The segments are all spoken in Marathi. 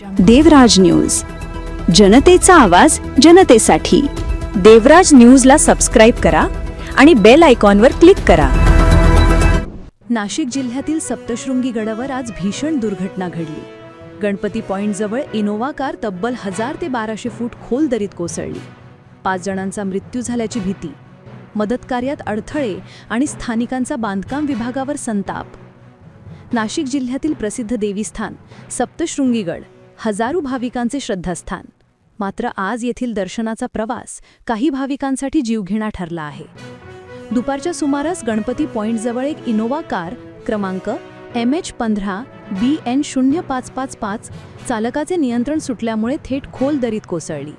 देवराज न्यूज. जनतेचा आवाज जनतेसाठी. देवराज न्यूजला सबस्क्राईब करा आणि बेल आयकॉनवर क्लिक करा. नाशिक जिल्ह्यातील सप्तशृंगी गडावर आज भीषण दुर्घटना घडली. गणपती पॉईंटजवळ इनोवा कार तब्बल हजार ते बाराशे फूट खोल दरीत कोसळली. पाच जणांचा मृत्यू झाल्याची भीती. मदत कार्यात अडथळे आणि स्थानिकांचा बांधकाम विभागावर संताप. नाशिक जिल्ह्यातील प्रसिद्ध देवीस्थान सप्तशृंगीगड. हजारो भाविकांचे श्रद्धास्थान. मात्र आज येथील दर्शनाचा प्रवास काही भाविकांसाठी जीवघेणा ठरला आहे. दुपारच्या सुमारास गणपती पॉईंटजवळ एक इनोवा कार क्रमांक एम एच पंधरा बी एन शून्य पाच पाच पाच चालकाचे नियंत्रण सुटल्यामुळे थेट खोल दरीत कोसळली.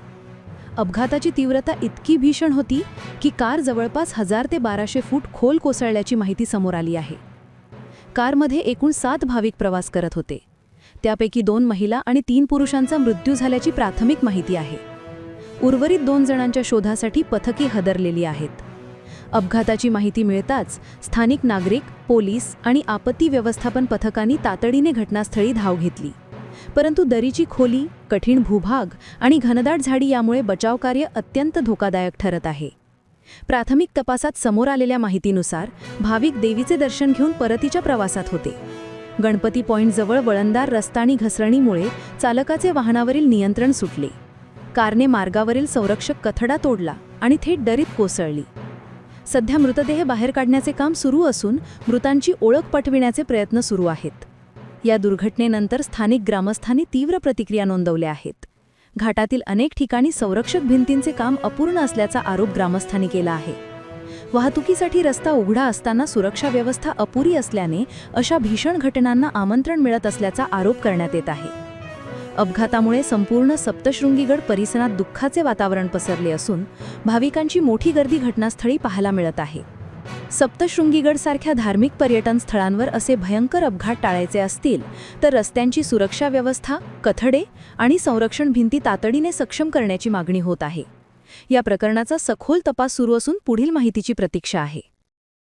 अपघाताची तीव्रता इतकी भीषण होती की कार जवळपास हजार ते बाराशे फूट खोल कोसळल्याची माहिती समोर आली आहे. कारमध्ये एकूण सात भाविक प्रवास करत होते. त्यापैकी दोन महिला आणि तीन पुरुषांचा मृत्यू झाल्याची प्राथमिक माहिती आहे. उर्वरित दोन जणांच्या शोधासाठी पथके हदरलेली आहेत. अपघाताची माहिती मिळताच स्थानिक नागरिक पोलीस आणि आपत्ती व्यवस्थापन पथकांनी तातडीने घटनास्थळी धाव घेतली. परंतु दरीची खोली कठीण भूभाग आणि घनदाट झाडी यामुळे बचावकार्य अत्यंत धोकादायक ठरत आहे. प्राथमिक तपासात समोर आलेल्या माहितीनुसार भाविक देवीचे दर्शन घेऊन परतीच्या प्रवासात होते. गणपती पॉईंटजवळ वळणदार रस्ता आणि घसरणीमुळे चालकाचे वाहनावरील नियंत्रण सुटले. कारने मार्गावरील संरक्षक कथडा तोडला आणि थेट दरीत कोसळली. सध्या मृतदेह बाहेर काढण्याचे काम सुरू असून मृतांची ओळख पटविण्याचे प्रयत्न सुरू आहेत. या दुर्घटनेनंतर स्थानिक ग्रामस्थांनी तीव्र प्रतिक्रिया नोंदवल्या आहेत. घाटातील अनेक ठिकाणी संरक्षक भिंतींचे काम अपूर्ण असल्याचा आरोप ग्रामस्थांनी केला आहे. वाहतुकीसाठी रस्ता उघडा असताना सुरक्षा व्यवस्था अपुरी असल्याने अशा भीषण घटनांना आमंत्रण मिळत असल्याचा आरोप करण्यात येत आहे. अपघातामुळे संपूर्ण सप्तशृंगीगड परिसरात दुःखाचे वातावरण पसरले असून भाविकांची मोठी गर्दी घटनास्थळी पाहायला मिळत आहे. सप्तशृंगीगडसारख्या धार्मिक पर्यटन स्थळांवर असे भयंकर अपघात टाळायचे असतील तर रस्त्यांची सुरक्षा व्यवस्था कथडे आणि संरक्षण भिंती तातडीने सक्षम करण्याची मागणी होत आहे. या प्रकरणाचा सखोल तपास सुरू असून पुढील माहितीची प्रतीक्षा आहे.